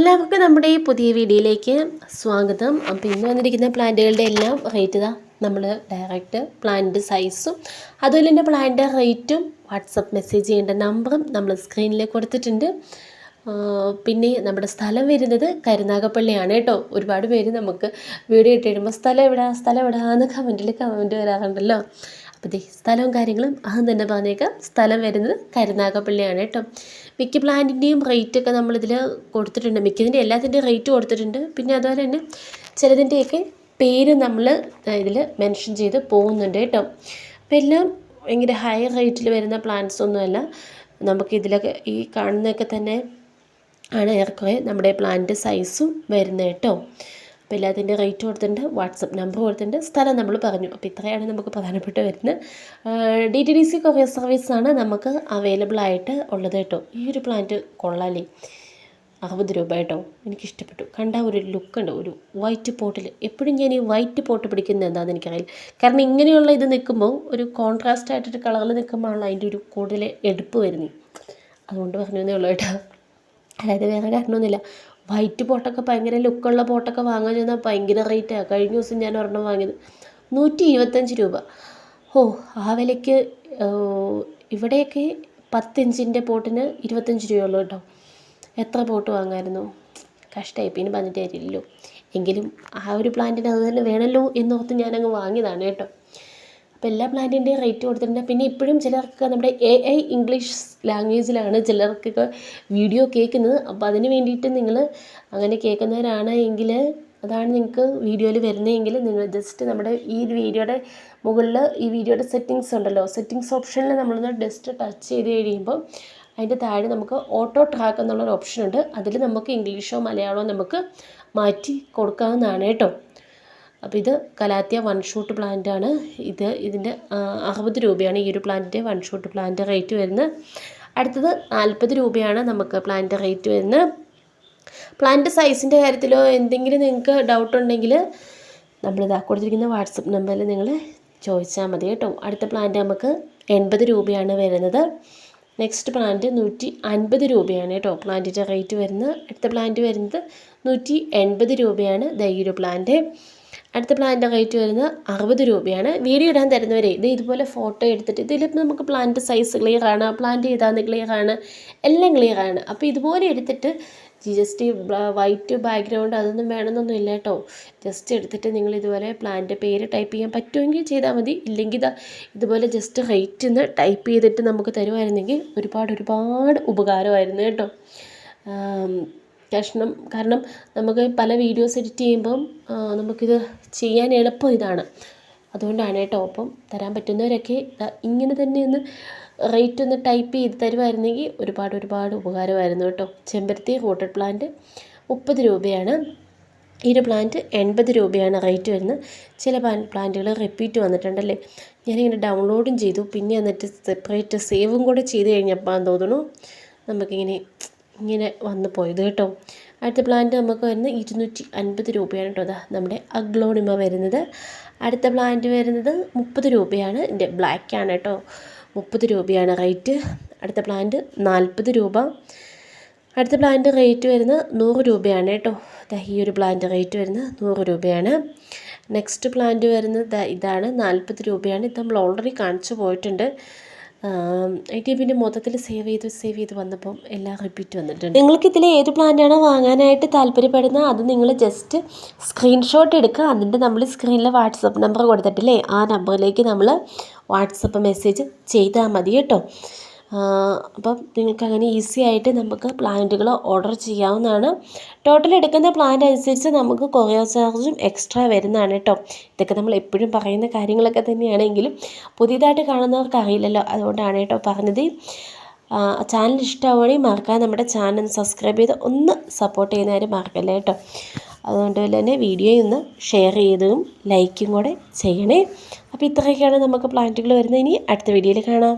എല്ലാവർക്കും നമ്മുടെ ഈ പുതിയ വീഡിയോയിലേക്ക് സ്വാഗതം. അപ്പോൾ ഇന്ന് വന്നിരിക്കുന്ന പ്ലാന്റുകളുടെ എല്ലാം റേറ്റ് ഇതാ. നമ്മൾ ഡയറക്റ്റ് പ്ലാന്റ് സൈസും അതുപോലെ തന്നെ പ്ലാന്റ് റേറ്റും വാട്സപ്പ് മെസ്സേജ് ചെയ്യേണ്ട നമ്പറും നമ്മൾ സ്ക്രീനിൽ കൊടുത്തിട്ടുണ്ട്. പിന്നെ നമ്മുടെ സ്ഥലം വരുന്നത് കരുനാഗപ്പള്ളിയാണ് കേട്ടോ. ഒരുപാട് പേര് നമുക്ക് വീഡിയോ ഇട്ടിടുമ്പോൾ സ്ഥലം എവിടാ സ്ഥലം എവിടാന്ന് കമന്റിൽ കമന്റ് വരാറുണ്ടല്ലോ. അപ്പോൾ ദേ സ്ഥലവും കാര്യങ്ങളും അതും തന്നെ പറഞ്ഞേക്കാം. സ്ഥലം വരുന്നത് കരുനാഗപ്പള്ളിയാണ് കേട്ടോ. മിക്ക പ്ലാന്റിന്റെയും റേറ്റൊക്കെ നമ്മളിതിൽ കൊടുത്തിട്ടുണ്ട്. മിക്കതിന്റെ എല്ലാത്തിന്റെയും റേറ്റ് കൊടുത്തിട്ടുണ്ട്. പിന്നെ അതുപോലെ തന്നെ ചിലതിന്റെയൊക്കെ പേര് നമ്മൾ ഇതിൽ മെൻഷൻ ചെയ്ത് പോകുന്നുണ്ട് കേട്ടോ. അപ്പം എല്ലാം ഭയങ്കര ഹൈ റേറ്റിൽ വരുന്ന പ്ലാന്റ്സ് ഒന്നുമല്ല. നമുക്കിതിലൊക്കെ ഈ കാണുന്നതൊക്കെ തന്നെ ആണ് ഏറെക്കുറെ നമ്മുടെ പ്ലാന്റ് സൈസും വരുന്നത് കേട്ടോ. അപ്പോൾ എല്ലാത്തിന്റെ റേറ്റ് കൊടുത്തിട്ടുണ്ട് വാട്സപ്പ് നമ്പർ കൊടുത്തിട്ടുണ്ട് സ്ഥലം നമ്മൾ പറഞ്ഞു. അപ്പോൾ ഇത്രയാണ് നമുക്ക് പ്രധാനപ്പെട്ട് വരുന്നത്. D T D C courier സർവീസാണ് നമുക്ക് അവൈലബിൾ ആയിട്ട് ഉള്ളത് കേട്ടോ. ഈ ഒരു പ്ലാന്റ് കൊള്ളാലേ. അറുപത് രൂപ കേട്ടോ. എനിക്കിഷ്ടപ്പെട്ടു. കണ്ട ഒരു ലുക്കുണ്ട് ഒരു വൈറ്റ് പോട്ടിൽ എപ്പോഴും ഞാൻ ഈ വൈറ്റ് പോട്ട് പിടിക്കുന്നത് എന്താണെന്ന് എനിക്കറിയില്ല. കാരണം ഇങ്ങനെയുള്ള ഇത് നിൽക്കുമ്പോൾ ഒരു കോൺട്രാസ്റ്റ് ആയിട്ടൊരു കളറിൽ നിൽക്കുമ്പോഴാണ് അതിന്റെ ഒരു കൂടുതൽ എടുപ്പ് വരുന്നത്. അതുകൊണ്ട് പറഞ്ഞു എന്നേ ഉള്ളൂ കേട്ടോ. അതായത് വേറെ കാരണമൊന്നുമില്ല. വൈറ്റ് പോട്ടൊക്കെ ഭയങ്കര ലുക്കുള്ള പോട്ടൊക്കെ വാങ്ങാൻ ചെന്നാൽ ഭയങ്കര റേറ്റാണ് കഴിഞ്ഞ ദിവസം ഞാൻ ഒരെണ്ണം വാങ്ങിയത് നൂറ്റി ഇരുപത്തഞ്ച് രൂപ. ഓ ആ വിലയ്ക്ക് ഇവിടെയൊക്കെ പത്തിഞ്ചിന്റെ പോട്ടിന് ഇരുപത്തഞ്ച് രൂപയുള്ളൂ കേട്ടോ. എത്ര പോട്ട് വാങ്ങാമായിരുന്നു കഷ്ടമായി പിന്നെ പറഞ്ഞിട്ട് കാര്യമില്ലല്ലോ. എങ്കിലും ആ ഒരു പ്ലാന്റിന് അത് തന്നെ വേണമല്ലോ എന്നോർത്ത് ഞാനങ്ങ് വാങ്ങിയതാണ് കേട്ടോ. അപ്പോൾ എല്ലാ പ്ലാന്റിന്റെയും റേറ്റ് കൊടുത്തിട്ടുണ്ട്. പിന്നെ ഇപ്പോഴും ചിലർക്ക് നമ്മുടെ എ ഐ ഇംഗ്ലീഷ് ലാംഗ്വേജിലാണ് ചിലർക്കൊക്കെ വീഡിയോ കേൾക്കുന്നത്. അപ്പോൾ അതിന് വേണ്ടിയിട്ട് നിങ്ങൾ അങ്ങനെ കേൾക്കുന്നവരാണ് എങ്കിൽ അതാണ് നിങ്ങൾക്ക് വീഡിയോയിൽ വരുന്നതെങ്കിൽ നിങ്ങൾ ജസ്റ്റ് നമ്മുടെ ഈ വീഡിയോയുടെ മുകളിൽ ഈ വീഡിയോയുടെ സെറ്റിങ്സ് ഉണ്ടല്ലോ. സെറ്റിങ്സ് ഓപ്ഷനിൽ നമ്മളൊന്ന് ജസ്റ്റ് ടച്ച് ചെയ്ത് കഴിയുമ്പോൾ അതിന്റെ താഴെ നമുക്ക് ഓട്ടോ ട്രാക്ക് എന്നുള്ളൊരു ഓപ്ഷൻ ഉണ്ട്. അതിൽ നമുക്ക് ഇംഗ്ലീഷോ മലയാളമോ നമുക്ക് മാറ്റി കൊടുക്കാവുന്നതാണ് കേട്ടോ. അപ്പോൾ ഇത് കലാത്തിയ വൺ ഷോട്ട് പ്ലാന്റ് ആണ്. ഇത് ഇതിന്റെ അറുപത് രൂപയാണ് ഈ ഒരു പ്ലാന്റിന്റെ വൺ ഷോട്ട് പ്ലാന്റ് റേറ്റ് വരുന്നത്. അടുത്തത് നാൽപ്പത് രൂപയാണ് നമുക്ക് പ്ലാന്റ് റേറ്റ് വരുന്നത്. പ്ലാന്റ് സൈസിന്റെ കാര്യത്തിലോ എന്തെങ്കിലും നിങ്ങൾക്ക് ഡൗട്ട് ഉണ്ടെങ്കിൽ നമ്മളിതാ കൊടുത്തിരിക്കുന്ന വാട്സപ്പ് നമ്പറിൽ നിങ്ങൾ ചോദിച്ചാൽ മതി കേട്ടോ. അടുത്ത പ്ലാന്റ് നമുക്ക് എൺപത് രൂപയാണ് വരുന്നത്. നെക്സ്റ്റ് പ്ലാന്റ് നൂറ്റി അൻപത് രൂപയാണ് കേട്ടോ പ്ലാന്റിന്റെ റേറ്റ് വരുന്നത്. അടുത്ത പ്ലാന്റ് വരുന്നത് നൂറ്റി എൺപത് രൂപയാണ് ദൈ ഒരു പ്ലാന്റ് അടുത്ത പ്ലാന്റ് റേറ്റ് വരുന്നത് അറുപത് രൂപയാണ്. വീഡിയോ ഇടാൻ തരുന്നവരെ ഇത് ഇതുപോലെ ഫോട്ടോ എടുത്തിട്ട് ഇതിലിപ്പോൾ നമുക്ക് പ്ലാന്റ് സൈസ് ക്ലിയർ ആണ് പ്ലാന്റ് ഏതാന്ന് ക്ലിയർ ആണ് എല്ലാം ക്ലിയർ ആണ്. അപ്പോൾ ഇതുപോലെ എടുത്തിട്ട് ജസ്റ്റ് വൈറ്റ് ബാക്ക്ഗ്രൗണ്ട് അതൊന്നും വേണമെന്നൊന്നും ഇല്ല കേട്ടോ. ജസ്റ്റ് എടുത്തിട്ട് നിങ്ങൾ ഇതുപോലെ പ്ലാന്റ് പേര് ടൈപ്പ് ചെയ്യാൻ പറ്റുമെങ്കിൽ ചെയ്താൽ മതി. ഇല്ലെങ്കിൽ ഇതാ ഇതുപോലെ ജസ്റ്റ് റേറ്റ് നിന്ന് ടൈപ്പ് ചെയ്തിട്ട് നമുക്ക് തരുമായിരുന്നെങ്കിൽ ഒരുപാട് ഒരുപാട് ഉപകാരമായിരുന്നു കേട്ടോ. കഷ്ണം കാരണം നമുക്ക് പല വീഡിയോസ് എഡിറ്റ് ചെയ്യുമ്പം നമുക്കിത് ചെയ്യാൻ എളുപ്പം ഇതാണ്. അതുകൊണ്ടാണ് കേട്ടോ. അപ്പം തരാൻ പറ്റുന്നവരൊക്കെ ഇങ്ങനെ തന്നെ ഒന്ന് റേറ്റ് ഒന്ന് ടൈപ്പ് ചെയ്ത് തരുമായിരുന്നെങ്കിൽ ഒരുപാട് ഒരുപാട് ഉപകാരമായിരുന്നു കേട്ടോ. ചെമ്പരത്തി റൂട്ടഡ് പ്ലാന്റ് മുപ്പത് രൂപയാണ്. ഈ ഒരു പ്ലാന്റ് എൺപത് രൂപയാണ് റേറ്റ് വരുന്നത്. ചില പ്ലാന്റുകൾ റിപ്പീറ്റ് വന്നിട്ടുണ്ടല്ലേ? ഞാനിങ്ങനെ ഡൗൺലോഡും ചെയ്തു. പിന്നെ എന്നിട്ട് സെപ്പറേറ്റ് സേവും കൂടെ ചെയ്ത് കഴിഞ്ഞപ്പോൾ തോന്നുന്നു നമുക്കിങ്ങനെ ഇങ്ങനെ വന്നു പോയത് കേട്ടോ. അടുത്ത പ്ലാന്റ് നമുക്ക് വരുന്നത് ഇരുന്നൂറ്റി അൻപത് രൂപയാണ് കേട്ടോ. അതാ നമ്മുടെ അഗ്ലോണിമ വരുന്നത്. അടുത്ത പ്ലാന്റ് വരുന്നത് മുപ്പത് രൂപയാണ്. ഇതിന്റെ ബ്ലാക്കാണ് കേട്ടോ. മുപ്പത് രൂപയാണ് റേറ്റ് അടുത്ത പ്ലാന്റ് നാൽപ്പത് രൂപ. അടുത്ത പ്ലാന്റ് റേറ്റ് വരുന്നത് നൂറ് രൂപയാണ് കേട്ടോ. ഈ ഒരു പ്ലാന്റ് റേറ്റ് വരുന്നത് നൂറ് രൂപയാണ്. നെക്സ്റ്റ് പ്ലാന്റ് വരുന്നത് ഇതാണ് നാൽപ്പത് രൂപയാണ്. ഇത് നമ്മൾ ഓൾറെഡി കാണിച്ചു പോയിട്ടുണ്ട്. ഐ ടി പിന്നെ മൊത്തത്തിൽ സേവ് ചെയ്ത് സേവ് ചെയ്ത് വന്നപ്പം എല്ലാം റിപ്പീറ്റ് വന്നിട്ടുണ്ട്. നിങ്ങൾക്ക് ഇതിൽ ഏത് പ്ലാന്റാണോ വാങ്ങാനായിട്ട് താല്പര്യപ്പെടുന്നത് അത് നിങ്ങൾ ജസ്റ്റ് സ്ക്രീൻഷോട്ട് എടുക്കുക. എന്നിട്ട് നമ്മൾ സ്ക്രീനിൽ വാട്സപ്പ് നമ്പർ കൊടുത്തിട്ടില്ലേ ആ നമ്പറിലേക്ക് നമ്മൾ വാട്സപ്പ് മെസ്സേജ് ചെയ്താൽ മതി കേട്ടോ. അപ്പം നിങ്ങൾക്ക് അങ്ങനെ ഈസി ആയിട്ട് നമുക്ക് പ്ലാന്റുകൾ ഓർഡർ ചെയ്യാവുന്നതാണ്. ടോട്ടൽ എടുക്കുന്ന പ്ലാന്റ് അനുസരിച്ച് നമുക്ക് കൊറിയർ ചാർജും എക്സ്ട്രാ വരുന്നതാണ് കേട്ടോ. ഇതൊക്കെ നമ്മൾ എപ്പോഴും പറയുന്ന കാര്യങ്ങളൊക്കെ തന്നെയാണെങ്കിലും പുതിയതായിട്ട് കാണുന്നവർക്ക് അറിയില്ലല്ലോ അതുകൊണ്ടാണ് കേട്ടോ പറഞ്ഞത്. ചാനൽ ഇഷ്ടമാവുകയാണെങ്കിൽ മറക്കാതെ നമ്മുടെ ചാനൽ സബ്സ്ക്രൈബ് ചെയ്ത് ഒന്ന് സപ്പോർട്ട് ചെയ്യുന്ന കാര്യം മറക്കല്ലേ കേട്ടോ. അതുകൊണ്ട് തന്നെ വീഡിയോ ഒന്ന് ഷെയർ ചെയ്തതും ലൈക്കും കൂടെ ചെയ്യണേ. അപ്പോൾ ഇത്രയൊക്കെയാണ് നമുക്ക് പ്ലാന്റുകൾ വരുന്നത്. ഇനി അടുത്ത വീഡിയോയിൽ കാണാം.